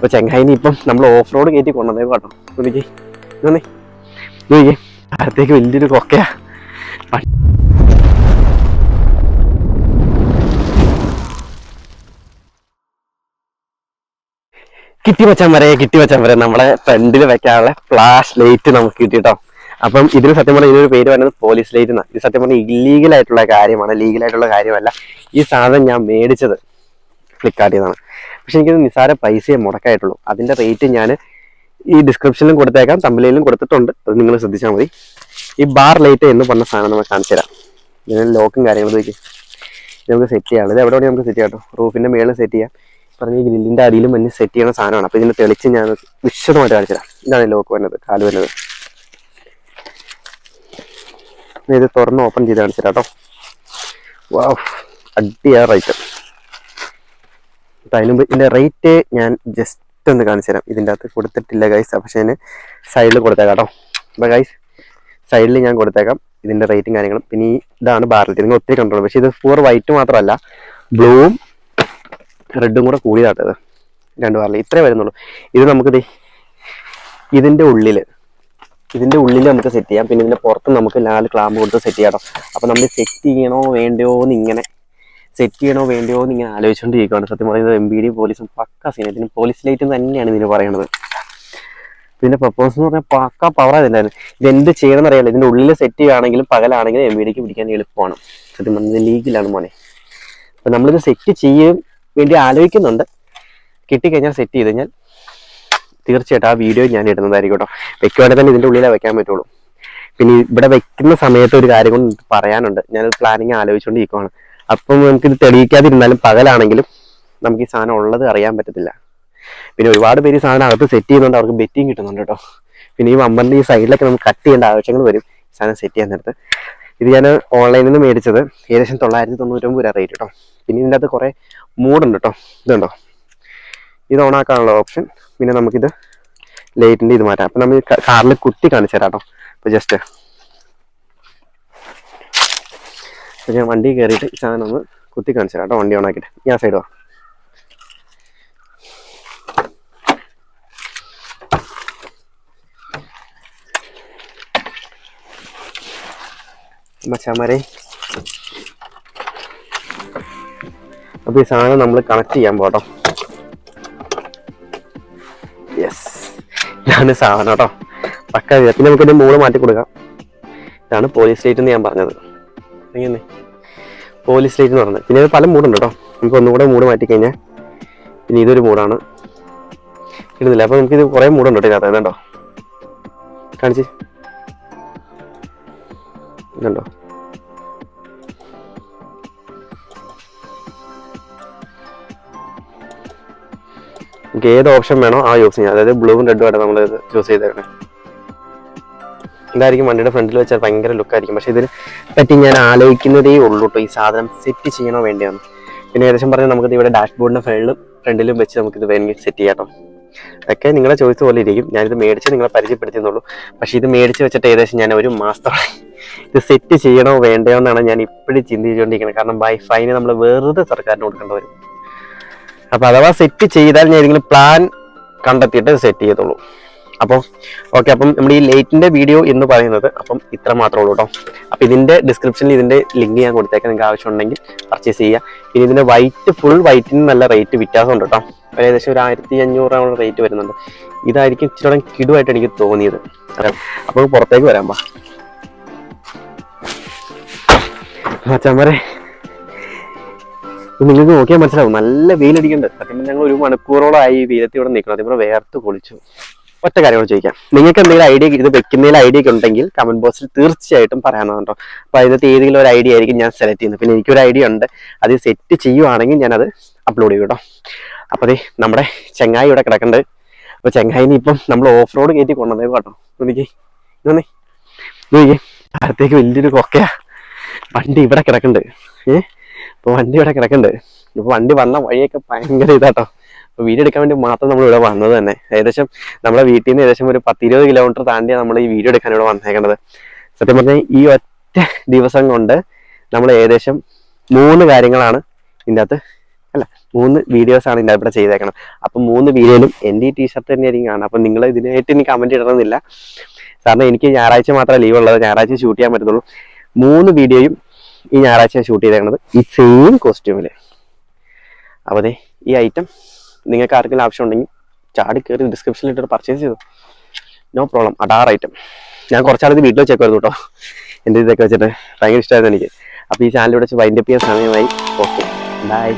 അപ്പൊ ചെങ്ങായിനി ഇപ്പം നമ്മൾ ഓഫ് റോഡ് കയറ്റി കൊണ്ടുവന്നേ കേട്ടോ. നോക്കി നോക്കി നോക്കി അടുത്തേക്ക് വലിയൊരു കൊക്കയാ. കിട്ടി വച്ചാൻ വരെ കിട്ടി വച്ചാൻ വരെ. നമ്മളെ ഫ്രണ്ടിൽ വെക്കാനുള്ള ഫ്ലാഷ് ലൈറ്റ് നമുക്ക് കിട്ടിട്ടോ അപ്പം ഇതിന് സത്യം പറഞ്ഞാൽ ഇതിനൊരു പേര് പറയുന്നത് പോലീസ് ലൈറ്റ് എന്നാണ് ഇത് സത്യം പറഞ്ഞാൽ ഇല്ലീഗൽ ആയിട്ടുള്ള കാര്യമാണ്. ലീഗൽ ആയിട്ടുള്ള കാര്യമല്ല. ഈ സാധനം ഞാൻ മേടിച്ചത് ഫ്ലിപ്കാർട്ടിൽ നിന്നാണ്. പക്ഷെ എനിക്കത് നിസ്സാര പൈസയെ മുടക്കായിട്ടുള്ളൂ. അതിന്റെ റേറ്റ് ഞാൻ ഈ ഡിസ്ക്രിപ്ഷനിലും കൊടുത്തേക്കാം തമ്മിലും കൊടുത്തിട്ടുണ്ട്. അത് നിങ്ങൾ ശ്രദ്ധിച്ചാൽ മതി. ഈ ബാർ ലൈറ്റ് എന്ന് പറഞ്ഞ സാധനം നമുക്ക് കാണിച്ചു തരാം. ഇതിന് ലോക്കും കാര്യങ്ങളും നോക്കി നമുക്ക് സെറ്റ് ചെയ്യാം. ഇത് എവിടെ വേണമെങ്കിൽ നമുക്ക് സെറ്റ് ചെയ്യാം കേട്ടോ. റൂഫിന്റെ മേളിൽ സെറ്റ് ചെയ്യാം. പറഞ്ഞ ഈ ഗ്രില്ലിന്റെ അടിയിലും മഞ്ഞ് സെറ്റ് ചെയ്യുന്ന സാധനമാണ്. അപ്പോൾ ഇതിന്റെ തെളിച്ച് ഞാൻ വിശദമായിട്ട് കാണിച്ചു തരാം. ഇതാണ് ലോക്ക് വരുന്നത് കാൽ വരുന്നത്. ഇത് തുറന്ന് ഓപ്പൺ ചെയ്ത് കാണിച്ചു തരാം കേട്ടോ. വാ അടിയാ റൈറ്റ് അതിന് മുമ്പ് ഇതിന്റെ റേറ്റ് ഞാൻ ജസ്റ്റ് ഒന്ന് കാണിച്ചു തരാം. ഇതിന്റെ അകത്ത് കൊടുത്തിട്ടില്ല ഗൈസ് പക്ഷേ ഞാൻ സൈഡിൽ കൊടുത്തേക്കാം കേട്ടോ. അപ്പോൾ ഗൈസ് സൈഡിൽ ഞാൻ കൊടുത്തേക്കാം. ഇതിന്റെ റേറ്റും കാര്യങ്ങളും. പിന്നെ ഇതാണ് ബാർലറ്റ് നിങ്ങൾ ഒത്തിരി കണ്ടോളൂ പക്ഷേ ഇത് ഫോർ വൈറ്റ് മാത്രമല്ല ബ്ലൂവും റെഡും കൂടെ കൂടിയതാട്ടത് രണ്ട് ബാറിൽ ഇത്രേ വരുന്നുള്ളൂ. ഇത് നമുക്ക് ഇതിന്റെ ഉള്ളിൽ ഇതിന്റെ ഉള്ളിൽ നമുക്ക് സെറ്റ് ചെയ്യാം. പിന്നെ ഇതിന്റെ പുറത്ത് നമുക്ക് നാല് ക്ലാമ്പ് കൊടുത്ത് സെറ്റ് ചെയ്യാം അപ്പോൾ നമ്മൾ സെറ്റ് ചെയ്യണോ വേണ്ടയോ എന്ന് ഇങ്ങനെ സെറ്റ് ചെയ്യണോ വേണ്ടയോ എന്ന് ഇങ്ങനെ ആലോചിച്ചുകൊണ്ടിരിക്കുകയാണ് സത്യം പറയുന്നത് എം ബി ഡി പോലീസും പക്ക സീൻ ഇതിന് പോലീസ് ലൈറ്റും തന്നെയാണ് ഇതിന് പറയുന്നത് ഇതിന്റെ പ്രപ്പോസ് എന്ന് പറഞ്ഞാൽ പക്ക പവർ ഇതിന്റെ ഇത് എന്ത് ചെയ്യണമെന്ന് അറിയാലോ ഇതിന്റെ ഉള്ളിൽ സെറ്റ് ചെയ്യുകയാണെങ്കിലും പകലാണെങ്കിലും എം ബി ഡിക്ക് പിടിക്കാൻ എളുപ്പമാണ്. സത്യം പറഞ്ഞത് ലീഗിലാണ് മോനെ. അപ്പൊ നമ്മളിത് സെറ്റ് ചെയ്യാൻ വേണ്ടി ആലോചിക്കുന്നുണ്ട്. കിട്ടിക്കഴിഞ്ഞാൽ സെറ്റ് ചെയ്ത് കഴിഞ്ഞാൽ തീർച്ചയായിട്ടും ആ വീഡിയോ ഞാൻ ഇടുന്നതായിരിക്കും കേട്ടോ. വെക്കുവാണെങ്കിൽ തന്നെ ഇതിന്റെ ഉള്ളിലേ വെക്കാൻ പറ്റുള്ളൂ. പിന്നെ ഇവിടെ വെക്കുന്ന സമയത്ത് ഒരു കാര്യം കൊണ്ട് പറയാനുണ്ട്. ഞാൻ പ്ലാനിങ് ആലോചിച്ചുകൊണ്ടിരിക്കുവാണ് അപ്പം നമുക്കിത് തെളിയിക്കാതിരുന്നാലും പകലാണെങ്കിലും നമുക്ക് ഈ സാധനം ഉള്ളത് അറിയാൻ പറ്റത്തില്ല. പിന്നെ ഒരുപാട് പേര് ഈ സാധനം അകത്ത് സെറ്റ് ചെയ്യുന്നുണ്ട് അവർക്ക് ബെറ്റിംഗ് കിട്ടുന്നുണ്ട് കേട്ടോ പിന്നെ ഈ വമ്പറിന്റെ ഈ സൈഡിലൊക്കെ നമുക്ക് കട്ട് ചെയ്യേണ്ട ആവശ്യങ്ങൾ വരും സാധനം സെറ്റ് ചെയ്യാൻ നേരത്ത്. ഇത് ഞാൻ ഓൺലൈനിൽ നിന്ന് മേടിച്ചത് ഏകദേശം തൊള്ളായിരത്തി തൊണ്ണൂറ്റൊമ്പത് രൂപ റേറ്റ് കേട്ടോ പിന്നെ ഇതിന്റെ അകത്ത് കുറേ മൂടുണ്ട് കേട്ടോ ഇതുണ്ടോ? ഇത് ഓണാക്കാനുള്ള ഓപ്ഷൻ പിന്നെ നമുക്കിത് ലൈറ്റിന്റെ ഇത് മാറ്റാം. അപ്പൊ നമ്മൾ കാറിൽ കുത്തി കാണിച്ചു തരാം കേട്ടോ അപ്പൊ ജസ്റ്റ് ഞാൻ വണ്ടി കയറിയിട്ട് സാധനം ഒന്ന് കുത്തി കാണിച്ചു കേട്ടോ. വണ്ടി ഓണാക്കിയിട്ട് ഞാൻ സൈഡ് വാ. മച്ചാമാരെ അപ്പൊ ഈ സാധനം നമ്മൾ കണക്ട് ചെയ്യാൻ പോട്ടോ യെസ് ഇതാണ് സാധനം കേട്ടോ പക്ക വിധത്തിന് പിന്നെ നമുക്ക് മൂൾ മാറ്റി കൊടുക്കാം. ഇതാണ് പോലീസ് സ്റ്റേറ്റ് എന്ന് ഞാൻ പറഞ്ഞത്. എങ്ങനെ പോലീസ് ലൈറ്റ് എന്ന് പറഞ്ഞത് പിന്നെ പല മൂടുണ്ട് കേട്ടോ നമുക്ക് ഒന്നുകൂടെ മൂട് മാറ്റി കഴിഞ്ഞാൽ പിന്നെ ഇതൊരു മൂടാണ് ഇടുന്നില്ല അപ്പോൾ നമുക്കിത് കുറെ മൂടുണ്ട് കേട്ടോ ഇതിനകത്ത്. ഏതാണ്ടോ കാണിച്ച്. ഇതുണ്ടോ നമുക്ക് ഏത് ഓപ്ഷൻ വേണോ ആ യൂസ് ചെയ്യാം അതായത് ബ്ലൂവും റെഡും ആയിട്ട് നമ്മൾ ചൂസ് ചെയ്തേക്കണേ. ഇതായിരിക്കും വണ്ടിയുടെ ഫ്രണ്ടിൽ വെച്ചാൽ ഭയങ്കര ലുക്ക് ആയിരിക്കും. പക്ഷെ ഇതിനെ പറ്റി ഞാൻ ആലോചിക്കുന്നതേ ഉള്ളൂ കേട്ടോ ഈ സാധനം സെറ്റ് ചെയ്യണോ വേണ്ടിയാണ് പിന്നെ ഏകദേശം പറഞ്ഞാൽ നമുക്ക് ഇവിടെ ഡാഷ്ബോർഡിന്റെ ഫ്രണ്ടിലും ഫ്രണ്ടിലും വെച്ച് നമുക്ക് ഇത് വേണമെങ്കിൽ സെറ്റ് ചെയ്യാം കേട്ടോ അതൊക്കെ നിങ്ങളെ ചോയ്സ് പോലെ ഇരിക്കും. ഞാനിത് മേടിച്ച് നിങ്ങളെ പരിചയപ്പെടുത്തിയെന്നുള്ളൂ പക്ഷേ ഇത് മേടിച്ച് വെച്ചിട്ട് ഏകദേശം ഞാൻ ഒരു മാസത്തോളം ഇത് സെറ്റ് ചെയ്യണോ വേണ്ടയോ എന്നാണ് ഞാൻ ഇപ്പോഴും ചിന്തിച്ചുകൊണ്ടിരിക്കുന്നത്. കാരണം വൈഫൈന് നമ്മൾ വെറുതെ സർക്കാരിന് കൊടുക്കേണ്ടി വരും. അപ്പോൾ അഥവാ സെറ്റ് ചെയ്താൽ ഞാൻ ഏതെങ്കിലും പ്ലാൻ കണ്ടെത്തിയിട്ട് സെറ്റ് ചെയ്തോളൂ അപ്പോൾ ഓക്കെ അപ്പം നമ്മുടെ ഈ ലൈറ്റിന്റെ വീഡിയോ എന്ന് പറയുന്നത് അപ്പം ഇത്ര മാത്രമേ ഉള്ളൂ കേട്ടോ അപ്പൊ ഇതിന്റെ ഡിസ്ക്രിപ്ഷനിൽ ഇതിന്റെ ലിങ്ക് ഞാൻ കൊടുത്തേക്കാം നിങ്ങൾക്ക് ആവശ്യമുണ്ടെങ്കിൽ പർച്ചേസ് ചെയ്യുക പിന്നെ ഇതിന്റെ വൈറ്റ് ഫുൾ വൈറ്റിന് നല്ല റേറ്റ് വ്യത്യാസമുണ്ട് കേട്ടോ ഒരു ഏകദേശം ഒരു ആയിരത്തി അഞ്ഞൂറാണ് റേറ്റ് വരുന്നുണ്ട്. ഇതായിരിക്കും ഇച്ചിരി കൂടെ കിടുവായിട്ട് എനിക്ക് തോന്നിയത്. അപ്പോൾ പുറത്തേക്ക് വരാൻ പാ മച്ചമ്മരെ ഇത് നിങ്ങൾക്ക് നോക്കിയാൽ മനസ്സിലാവും. നല്ല വെയിലടിക്കുന്നുണ്ട്. സത്യം ഞങ്ങൾ ഒരു മണിക്കൂറോളമായി ആയി ഇവിടെ നിൽക്കണം അതേപോലെ വേർത്ത് പൊളിച്ചു. ഒറ്റ കാര്യങ്ങൾ ചോദിക്കാം. നിങ്ങൾക്ക് എന്തെങ്കിലും ഐഡിയ ഇത് വെക്കുന്നതിൽ ഐഡിയ ഒക്കെ ഉണ്ടെങ്കിൽ കമന്റ് ബോക്സിൽ തീർച്ചയായിട്ടും പറയാനുണ്ടോ അപ്പൊ അതിനകത്ത് ഏതെങ്കിലും ഒരു ഐഡിയ ആയിരിക്കും ഞാൻ സെലക്ട് ചെയ്യുന്നത്. പിന്നെ എനിക്കൊരു ഐഡിയ ഉണ്ട്. അത് സെറ്റ് ചെയ്യുവാണെങ്കിൽ ഞാൻ അത് അപ്ലോഡ് ചെയ്യും കേട്ടോ. അപ്പൊ അതെ നമ്മുടെ ചെങ്ങായി ഇവിടെ കിടക്കുന്നുണ്ട് അപ്പൊ ചെങ്ങായിനി ഇപ്പം നമ്മൾ ഓഫ് റോഡ് കയറ്റി കൊണ്ടുവന്നത് കേട്ടോ. നോക്കി നോക്കി അടുത്തേക്ക് വലിയൊരു കൊക്കയാ. വണ്ടി ഇവിടെ കിടക്കുന്നുണ്ട് ഏഹ് ഇപ്പൊ വണ്ടി ഇവിടെ കിടക്കുന്നുണ്ട് ഇപ്പൊ വണ്ടി വന്ന വഴിയൊക്കെ ഭയങ്കര ഇതാട്ടോ. അപ്പൊ വീഡിയോ എടുക്കാൻ വേണ്ടി മാത്രം നമ്മൾ ഇവിടെ വന്നത് തന്നെ. ഏകദേശം നമ്മുടെ വീട്ടിൽ നിന്ന് ഏകദേശം ഒരു പത്തിരുപത് കിലോമീറ്റർ താണ്ടിയാണ് നമ്മൾ ഈ വീഡിയോ എടുക്കാൻ ഇവിടെ വന്നേക്കുന്നത് സത്യം പറഞ്ഞാൽ ഈ ഒറ്റ ദിവസം കൊണ്ട് നമ്മൾ ഏകദേശം മൂന്ന് കാര്യങ്ങളാണ് ഇതിന്റെ അകത്ത് അല്ല മൂന്ന് വീഡിയോസ് ആണ് ഇതിന്റെ ഇവിടെ ചെയ്തേക്കണം അപ്പം മൂന്ന് വീഡിയോയിലും എന്റെ ഈ ടീഷർട്ട് തന്നെയായിരിക്കും കാണാം അപ്പം നിങ്ങൾ ഇതിനായിട്ട് ഇനി കമന്റ് ഇടണമെന്നില്ല. കാരണം എനിക്ക് ഞായറാഴ്ച മാത്രമേ ലീവ് ഉള്ളത് ഞായറാഴ്ച ഷൂട്ട് ചെയ്യാൻ പറ്റത്തുള്ളൂ. മൂന്ന് വീഡിയോയും ഈ ഞായറാഴ്ച ഷൂട്ട് ചെയ്തേക്കണത് ഈ സെയിം കോസ്റ്റ്യൂമിൽ അപ്പോൾ അതെ ഈ ഐറ്റം നിങ്ങൾക്ക് ആർക്കെങ്കിലും ആവശ്യമുണ്ടെങ്കിൽ ചാടി കയറി ഡിസ്ക്രിപ്ഷനിൽ ഇട്ടിട്ട് പർച്ചേസ് ചെയ്തു? നോ പ്രോബ്ലം അടാർ ഐറ്റം ഞാൻ കുറച്ചാളത് വീട്ടിൽ വെച്ചേക്കുമായിരുന്നു കേട്ടോ. എന്റെ ഇതൊക്കെ വെച്ചിട്ട് ഭയങ്കര ഇഷ്ടമായിരുന്നു എനിക്ക്. അപ്പോൾ ഈ ചാനലിലൂടെ വെച്ച് വൈൻഡപ്പ് ചെയ്യാൻ സമയമായി. Okay bye